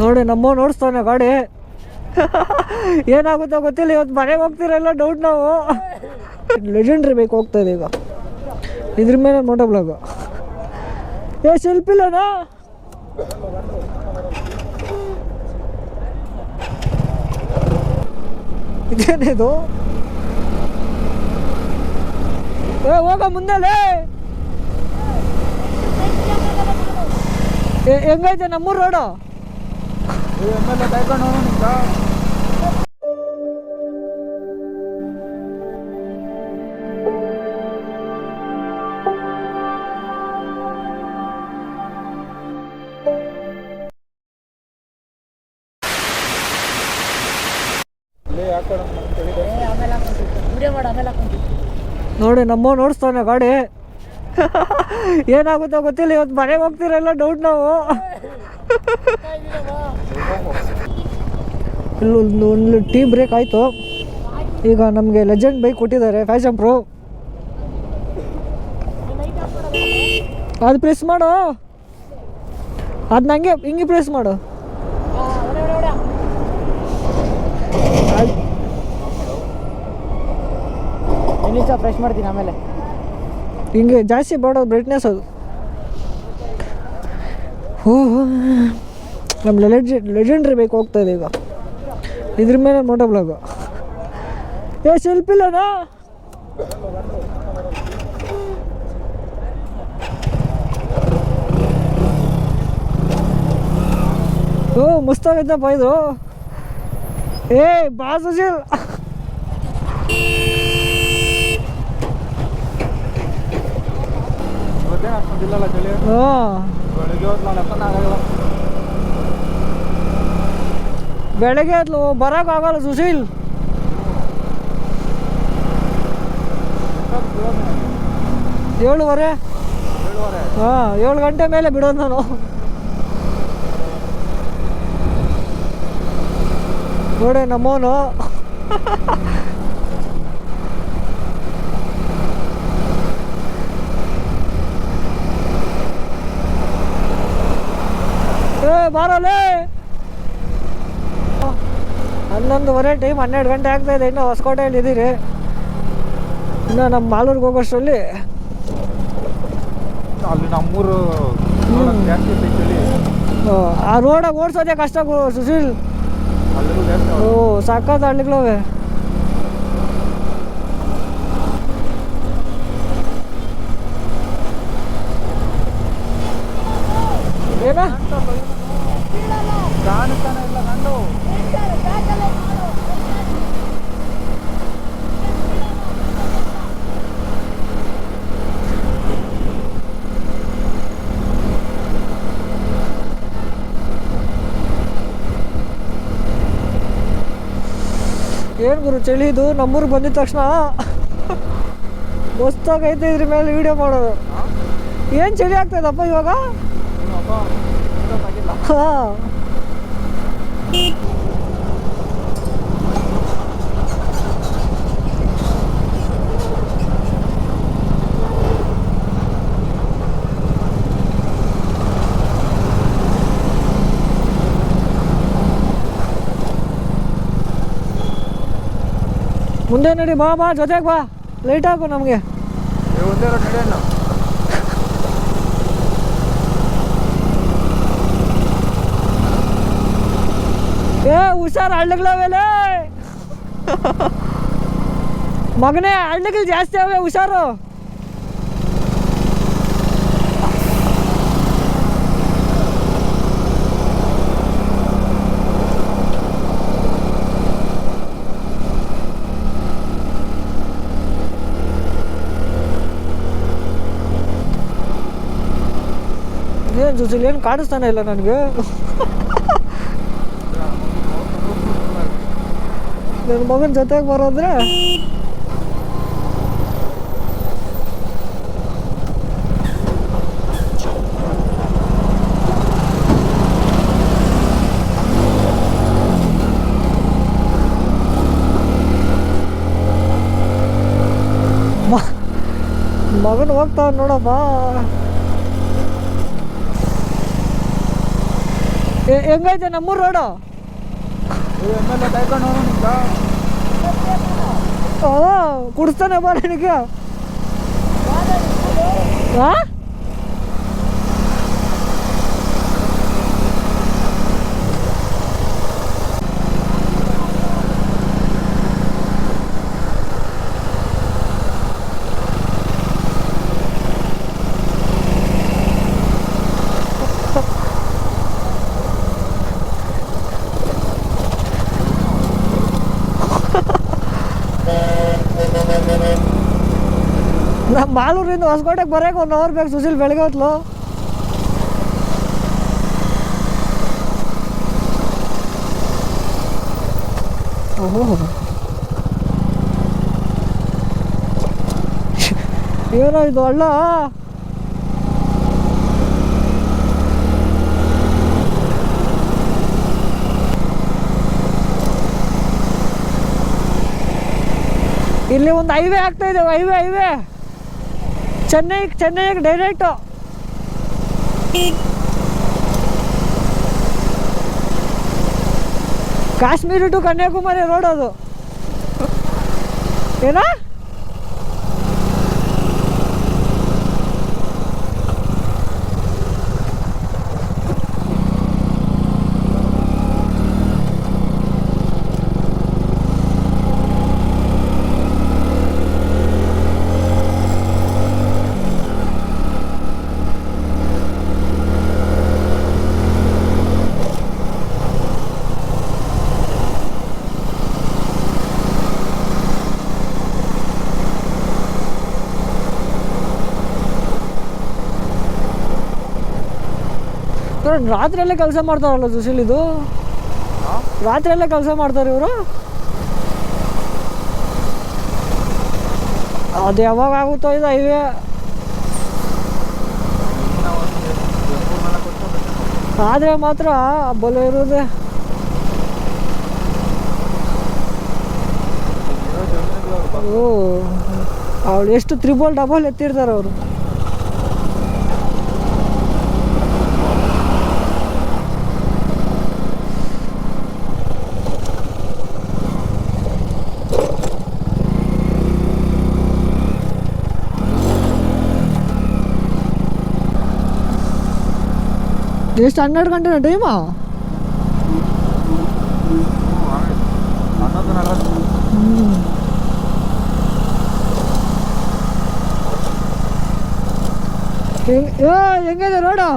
ನೋಡಿ ನಮ್ಮ ನೋಡಿಸ್ತಾನೆ ಗಾಡಿ ಏನಾಗುತ್ತೋ ಗೊತ್ತಿಲ್ಲ ಇವತ್ತು ಮನೆಗೆ ಹೋಗ್ತಿರಲ್ಲ ಡೌಟ್ ನಾವು. ಲೆಜೆಂಡ್ರಿ ಬೇಕು ಹೋಗ್ತಾ ಇದೆ ಈಗ. ಇದ್ರ ಮೇಲೆ ಮೋಟೋ ಬ್ಲಾಗು. ಏ ಶಿಲ್ಪಿಲ್ಲನಾ ಇದೇನಿದು? ಏ ಹೋಗ ಮುಂದೆಲೇ. ಏ ಹೆಂಗೈತೆ ನಮ್ಮೂರು ರೋಡು? ನೋಡಿ ನಮ್ಮ ನೋಡಿಸ್ತಾನೆ ಗಾಡಿ. ಏನಾಗುತ್ತೋ ಗೊತ್ತಿಲ್ಲ ಇವತ್ತು ಮನೆಗೆ ಹೋಗ್ತಿರಲ್ಲ ಡೌಟ್ ನಾವು. ಇಲ್ಲೊಂದು ಒಂದು ಟೀ ಬ್ರೇಕ್ ಆಯಿತು. ಈಗ ನಮಗೆ ಲೆಜೆಂಡ್ ಬೈಕ್ ಕೊಟ್ಟಿದ್ದಾರೆ ಫ್ಯಾಷನ್ ಪ್ರೋ ಅದು ಪ್ರೆಸ್ ಮಾಡು. ಅದು ನನಗೆ ಹಿಂಗೆ ಪ್ರೆಸ್ ಮಾಡು. ಫ್ರೆಶ್ ಮಾಡ್ತೀನಿ ಆಮೇಲೆ. ಹಿಂಗೆ ಜಾಸ್ತಿ ಬೇಡ ಬ್ರೈಟ್ನೆಸ್ ಅದು. ಹೋ ನಮ್ಮ ಲೆಜೆ ಲೆಜೆಂಡ್ರಿ ಬೇಕು ಹೋಗ್ತಾ ಇದೆ ಈಗ. ಇದ್ರ ಮೇಲೆ ಮೋಟೋ ಬ್ಲಾಗ್ ಏ ಶಿಲ್ಪಿಲ್ಲನಾ ಓ ಮಸ್ತಾಗೈತಪ್ಪ ಇದು. ಏ ಬಾ ಸುಶೀಲ್ ಇವತ್ತೇನು ಅಷ್ಟೊಂದಿಲ್ಲಲ್ಲ ಚಳಿ? ಹಾಂ. ಬೆಳಿಗ್ಗೆ ಹೊತ್ತು ಎಪ್ಪತ್ತು ಆಗಲ್ಲ. ಸುಶೀಲ್. ಏಳುವರೆ? ಹಾ ಹಾಂ, ಏಳು ಗಂಟೆ ಮೇಲೆ ಬಿಡೋದು ನಾನು. ನೋಡಿ, ನಮ್ಮವನು. ಏ ಬಾರಲೇ. ಹನ್ನೊಂದುವರೆ ಟೈಮ್ ಹನ್ನೆರಡು ಗಂಟೆ ಆಗ್ತಾ ಇದೆ ಇನ್ನೂ ಹೊಸಕೋಟೆಯಲ್ಲಿ ಇದ್ದೀರಿ. ಇನ್ನು ನಮ್ಮ ಮಾಲೂರಿಗೆ ಹೋಗೋಷ್ಟರಲ್ಲಿ. ಅಲ್ಲಿ ನಮ್ಮೂರು ಆ, ರೋಡಾಗ ಓಡಿಸೋದೇ ಕಷ್ಟ ಸುಶೀಲ್. ಓ ಸಾಕಾದ ಹಳ್ಳಿಗಳವೆ ಏನ? ಏನು ಗುರು, ಚಳಿ ಇದು? ನಮ್ಮೂರಿಗೆ ಬಂದಿದ ತಕ್ಷಣ ಮಸ್ತಾಗೈತೆ ಇದ್ರ ಮೇಲೆ ವಿಡಿಯೋ ಮಾಡೋದು. ಏನು ಚಳಿ ಆಗ್ತದಪ್ಪ ಇವಾಗ? ಇನ್ನು ಹಬ್ಬ ಆಗಿಲ್ಲ ಹಾಂ ಮುಂದೆ ನಡಿ ಬಾ ಬಾ ಜೊತೆಗೆ ಬಾ ಲೈಟ್ ಹಾಕು ನಮಗೆ ಏ ಒಂದೇ ರೋಡ್ ನಡೆಯೋಣ ಏ ಹುಷಾರ್ ಹಳ್ಳಿಗಳವೆಲೆ ಮಗನೇ ಹಳ್ಳಗಳು ಜಾಸ್ತಿ ಅವೆ ಹುಷಾರು. ಏನು ಸುಶೀಲ್ ಏನು ಕಾಣಿಸ್ತಾನೆ ಇಲ್ಲ ನನಗೆ? ನನ್ನ ಮಗನ ಜೊತೆಗೆ ಬರೋದ್ರೆ? ಮಗನ ಹೋಗ್ತಾವ ನೋಡಪ್ಪ. ಹೆಂಗೈತೆ ನಮ್ಮೂರು ರೋಡು ಇದು ಎಂ ಎಲ್ ಎ ಕಾಯ್ಕೊಂಡು ಹೋಗೋಣ ನಿಂಗ ಓ ಕುಡಿಸ್ತಾನೆ ಬಾ ನಿನಗೆ. ಹಾ ಮಾಲೂರಿಂದ ಹೊಸಕೋಟೆಗೆ ಬರೋಕೆ ಒನ್ ಅವರ್ ಬೇಕು ಸುಶೀಲ್ ಬೆಳಗ್ಗೆ ಹೊತ್ತು ಓಹೋ. ಏನೋ ಇದು ಅಲ್ಲ? ಇಲ್ಲಿ ಒಂದು ಹೈವೇ ಆಗ್ತಾ ಇದೆ ಹೈವೇ ಹೈವೇ ಚೆನ್ನೈ ಚೆನ್ನೈಗೆ direct Kashmir to Kanyakumari road ಅದು. ಏನಾ? ರಾತ್ರಿಯಲ್ಲೇ ಕೆಲಸ ಮಾಡ್ತಾರಲ್ಲ ಸುಶೀಲ್ ಇದು? ರಾತ್ರಿಯಲ್ಲೇ ಕೆಲಸ ಮಾಡ್ತಾರೆ ಇವರು? ಅದು ಯಾವಾಗ ಆಗುತ್ತೋ ಇದು ಹೈವೇ ಆದರೆ ಮಾತ್ರ ಬಲ ಇರೋದೆ. ಓ ಅವಳು ಎಷ್ಟು ತ್ರಿಬಲ್ ಡಬಲ್ ಎತ್ತಿರ್ತಾರೆ ಅವರು. ಎಷ್ಟು ಹನ್ನೆರಡು ಗಂಟೆನ ಟೈಮಾ ಹೆಂಗಿದೆ ರೋಡು